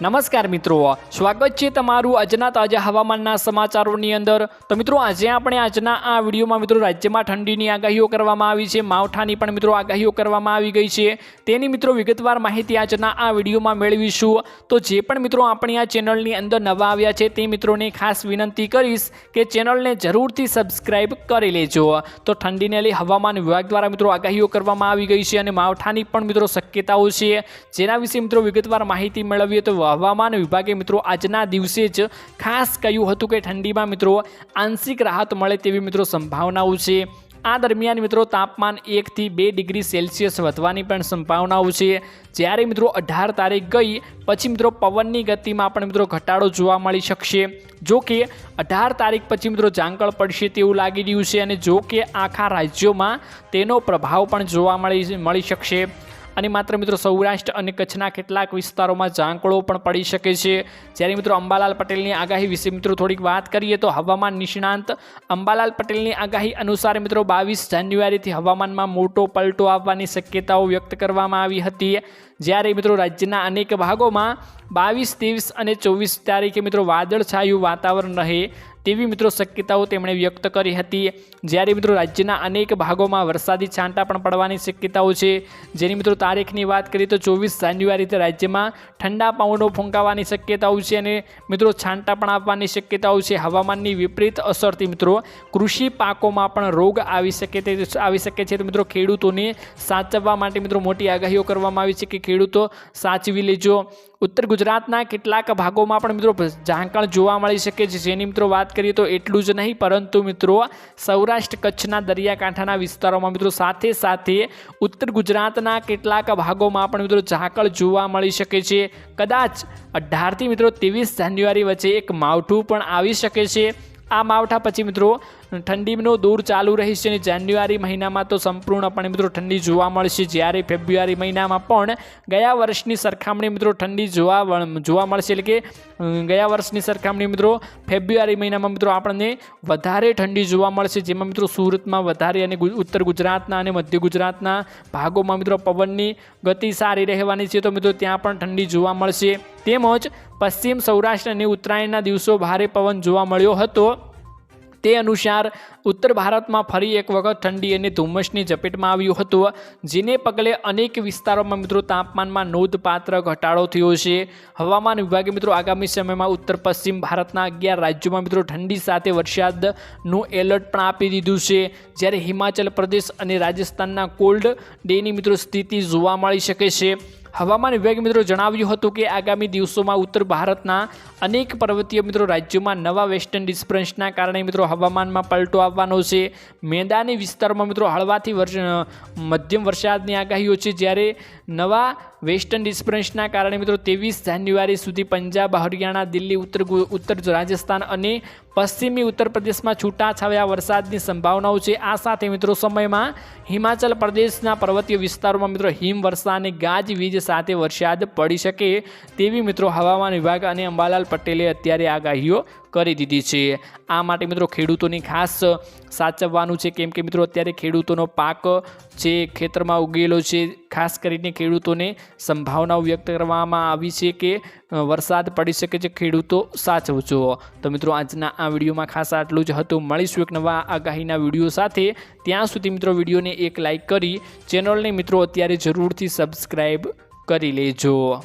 નમસ્કાર મિત્રો, સ્વાગત છે તમારું આજના તાજા હવામાનના સમાચારોની અંદર. તો મિત્રો, આજે આપણે આજના આ વિડીયોમાં મિત્રો રાજ્યમાં ઠંડીની આગાહીઓ કરવામાં આવી છે, માવઠાની પણ મિત્રો આગાહીઓ કરવામાં આવી ગઈ છે. તેની મિત્રો વિગતવાર માહિતી આજના આ વિડીયોમાં મેળવીશું. તો જે પણ મિત્રો આપણી આ ચેનલની અંદર નવા આવ્યા છે, તે મિત્રોને ખાસ વિનંતી કરીશ કે ચેનલને જરૂરથી સબસ્ક્રાઈબ કરી લેજો. તો ઠંડીને લઈ હવામાન વિભાગ દ્વારા મિત્રો આગાહીઓ કરવામાં આવી ગઈ છે અને માવઠાની પણ મિત્રો શક્યતાઓ છે. જેના વિશે મિત્રો વિગતવાર માહિતી મેળવીએ તો હવામાન વિભાગે મિત્રો આજના દિવસે જ ખાસ કહ્યું હતું કે ઠંડીમાં મિત્રો આંશિક રાહત મળે તેવી મિત્રો સંભાવનાઓ છે. આ દરમિયાન મિત્રો તાપમાન એકથી બે ડિગ્રી સેલ્સિયસ વધવાની પણ સંભાવનાઓ છે. જ્યારે મિત્રો અઢાર તારીખ ગઈ, પછી મિત્રો પવનની ગતિમાં પણ મિત્રો ઘટાડો જોવા મળી શકશે. જો કે અઢાર તારીખ પછી મિત્રો જાંકળ પડશે તેવું લાગી રહ્યું છે અને જો કે આખા રાજ્યોમાં તેનો પ્રભાવ પણ જોવા મળી મળી શકશે. અને માત્ર મિત્રો સૌરાષ્ટ્ર અને કચ્છના કેટલાક વિસ્તારોમાં ઝાંકળો પણ પડી શકે છે. જ્યારે મિત્રો અંબાલાલ પટેલની આગાહી વિશે મિત્રો થોડીક વાત કરીએ તો હવામાન નિષ્ણાંત અંબાલાલ પટેલની આગાહી અનુસાર મિત્રો બાવીસ જાન્યુઆરીથી હવામાનમાં મોટો પલટો આવવાની શક્યતાઓ વ્યક્ત કરવામાં આવી હતી. જ્યારે મિત્રો રાજ્યના અનેક ભાગોમાં બાવીસ, ત્રેવીસ અને ચોવીસ તારીખે મિત્રો વાદળછાયું વાતાવરણ રહે તેવી મિત્રો શક્યતાઓ તેમણે વ્યક્ત કરી હતી. જ્યારે મિત્રો રાજ્યના અનેક ભાગોમાં વરસાદી છાંટા પણ પડવાની શક્યતાઓ છે. જેની મિત્રો તારીખની વાત કરીએ તો ચોવીસ જાન્યુઆરીથી રાજ્યમાં ઠંડા પવનો ફૂંકાવાની શક્યતાઓ છે અને મિત્રો છાંટા પણ આપવાની શક્યતાઓ છે. હવામાનની વિપરીત અસરથી મિત્રો કૃષિ પાકોમાં પણ રોગ આવી શકે તે આવી શકે છે. તો મિત્રો ખેડૂતોને સાચવવા માટે મિત્રો મોટી આગાહીઓ કરવામાં આવી છે કે ખેડૂતો સાચવી લેજો. ઉત્તર ગુજરાતના કેટલાક ભાગોમાં પણ મિત્રો ઝાંકળ જોવા મળી શકે છે. જેની મિત્રો વાત કરીએ તો એટલું જ નહીં, પરંતુ મિત્રો સૌરાષ્ટ્ર કચ્છના દરિયાકાંઠાના વિસ્તારોમાં મિત્રો સાથે સાથે ઉત્તર ગુજરાતના કેટલાક ભાગોમાં પણ મિત્રો ઝાંકળ જોવા મળી શકે છે. કદાચ અઢારથી મિત્રો ત્રેવીસ જાન્યુઆરી વચ્ચે એક માવઠું પણ આવી શકે છે. આ માવઠા પછી મિત્રો ઠંડીનો દૂર ચાલુ રહેશે અને જાન્યુઆરી મહિનામાં તો સંપૂર્ણપણે મિત્રો ઠંડી જોવા મળશે. જ્યારે ફેબ્રુઆરી મહિનામાં પણ ગયા વર્ષની સરખામણી મિત્રો ઠંડી જોવા જોવા મળશે. એટલે કે ગયા વર્ષની સરખામણી મિત્રો ફેબ્રુઆરી મહિનામાં મિત્રો આપણને વધારે ઠંડી જોવા મળશે. જેમાં મિત્રો સુરતમાં વધારે અને ઉત્તર ગુજરાતના અને મધ્ય ગુજરાતના ભાગોમાં મિત્રો પવનની ગતિ સારી રહેવાની છે. તો મિત્રો ત્યાં પણ ઠંડી જોવા મળશે. તેમજ પશ્ચિમ સૌરાષ્ટ્ર અને ઉત્તરાયણના દિવસો ભારે પવન જોવા મળ્યો હતો. તે અનુસાર ઉત્તર ભારતમાં ફરી એક વખત ઠંડી અને ધુમ્મસની ઝપેટમાં આવ્યું હતું, જેને પગલે અનેક વિસ્તારોમાં મિત્રો તાપમાનમાં નોંધપાત્ર ઘટાડો થયો છે. હવામાન વિભાગે મિત્રો આગામી સમયમાં ઉત્તર પશ્ચિમ ભારતના અગિયાર રાજ્યોમાં મિત્રો ઠંડી સાથે વરસાદનું એલર્ટ પણ આપી દીધું છે. જ્યારે હિમાચલ પ્રદેશ અને રાજસ્થાનના કોલ્ડ ડેની મિત્રો સ્થિતિ જોવા મળી શકે છે. હવામાન વિભાગ મિત્રો જણાવ્યું હતું કે આગામી દિવસોમાં ઉત્તર ભારતના અનેક પર્વતીય મિત્રો રાજ્યોમાં નવા વેસ્ટર્ન ડિસ્ટર્બન્સના કારણે મિત્રો હવામાનમાં પલટો આવવાનો છે. મેદાની વિસ્તારમાં મિત્રો હળવાથી મધ્યમ વરસાદની આગાહીઓ છે. જ્યારે નવા વેસ્ટર્ન ડિસ્ટર્બન્સના કારણે મિત્રો ત્રેવીસ જાન્યુઆરી સુધી પંજાબ, હરિયાણા, દિલ્હી, ઉત્તર ઉત્તર રાજસ્થાન અને પશ્ચિમી ઉત્તર પ્રદેશમાં છૂટાછવાયા વરસાદની સંભાવનાઓ છે. આ સાથે મિત્રો સમયમાં હિમાચલ પ્રદેશના પર્વતીય વિસ્તારોમાં મિત્રો હિમવર્ષા અને ગાજવીજ સાથે વરસાદ પડી શકે તેવી મિત્રો હવામાન વિભાગ અને અંબાલાલ પટેલે અત્યારે આગાહીઓ કરી દીધી છે. આ માટે મિત્રો ખેડૂતોની ખાસ સાચવવાનું છે. કેમ કે મિત્રો અત્યારે ખેડૂતોનો પાક જે ખેતરમાં ઉગેલો છે, ખાસ કરીને ખેડૂતોને સંભાવનાઓ વ્યક્ત કરવામાં આવી છે કે વરસાદ પડી શકે છે, ખેડૂતો સાચવજો તો મિત્રો આજના આ વિડીયોમાં ખાસ આટલું જ હતું. મળીશું એક નવા આગાહીના વીડિયો સાથે. ત્યાં સુધી મિત્રો વિડીયોને એક લાઈક કરી, ચેનલને મિત્રો અત્યારે જરૂરથી સબસ્ક્રાઈબ કરી લેજો.